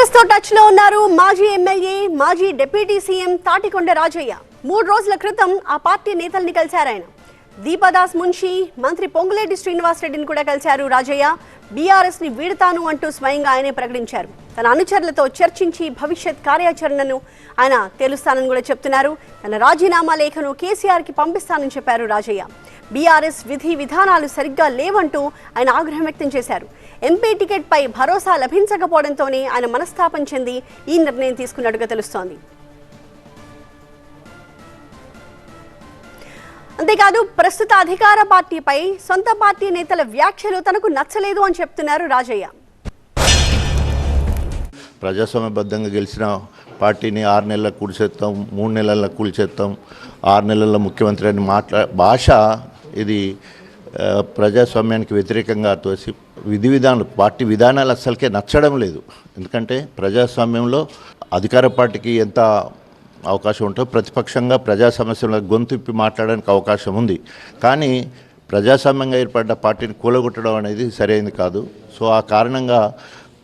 కాంగ్రెస్తో టచ్లో ఉన్నారు మాజీ ఎమ్మెల్యే మాజీ డిప్యూటీ సీఎం తాటికొండ రాజయ్య. మూడు రోజుల క్రితం ఆ పార్టీ నేతల్ని కలిశారు ఆయన. దీపదాస్ మున్షి మంత్రి పొంగులేటి శ్రీనివాస్ రెడ్డిని కూడా కలిశారు రాజయ్య. బీఆర్ఎస్ని వీడతాను అంటూ స్వయంగా ఆయనే ప్రకటించారు. తన అనుచరులతో చర్చించి భవిష్యత్ కార్యాచరణను ఆయన తెలుస్తానని కూడా చెప్తున్నారు. తన రాజీనామా లేఖను కేసీఆర్కి పంపిస్తానని చెప్పారు రాజయ్య. బీఆర్ఎస్ విధి విధానాలు సరిగ్గా లేవంటూ ఆయన ఆగ్రహం వ్యక్తం చేశారు. ఎంపీ టికెట్ పై భరోసా లభించకపోవడంతోనే ఆయన మనస్తాపం చెంది ఈ నిర్ణయం తీసుకున్నట్టుగా తెలుస్తోంది. అంతేకాదు ప్రస్తుత అధికార పార్టీపై సొంత పార్టీ నేతల వ్యాఖ్యలు తనకు నచ్చలేదు అని చెప్తున్నారు రాజయ్య. ప్రజాస్వామ్యబద్ధంగా గెలిచిన పార్టీని ఆరు నెలలకు కూల్చేస్తాం మూడు నెలల కూల్చేస్తాం ఆరు నెలల ముఖ్యమంత్రి అని మాట్లా భాష ఇది ప్రజాస్వామ్యానికి వ్యతిరేకంగా తోసి విధి విధానాలు పార్టీ విధానాలు అస్సలకే నచ్చడం లేదు. ఎందుకంటే ప్రజాస్వామ్యంలో అధికార పార్టీకి ఎంత అవకాశం ఉంటుందో ప్రతిపక్షంగా ప్రజా సమస్యల గొంతుప్పి మాట్లాడడానికి అవకాశం ఉంది. కానీ ప్రజాస్వామ్యంగా ఏర్పడ్డ పార్టీని కూలగొట్టడం అనేది సరైనది కాదు. సో ఆ కారణంగా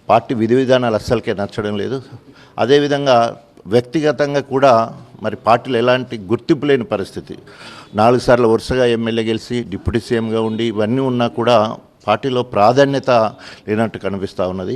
పార్టీ విధి విధానాలు అస్సలకే నచ్చడం లేదు. అదేవిధంగా వ్యక్తిగతంగా కూడా మరి పార్టీలు ఎలాంటి గుర్తింపు లేని పరిస్థితి. నాలుగు సార్లు వరుసగా ఎమ్మెల్యే గెలిచి డిప్యూటీ సీఎంగా ఉండి ఇవన్నీ ఉన్నా కూడా పార్టీలో ప్రాధాన్యత లేనట్టు కనిపిస్తూ ఉన్నది.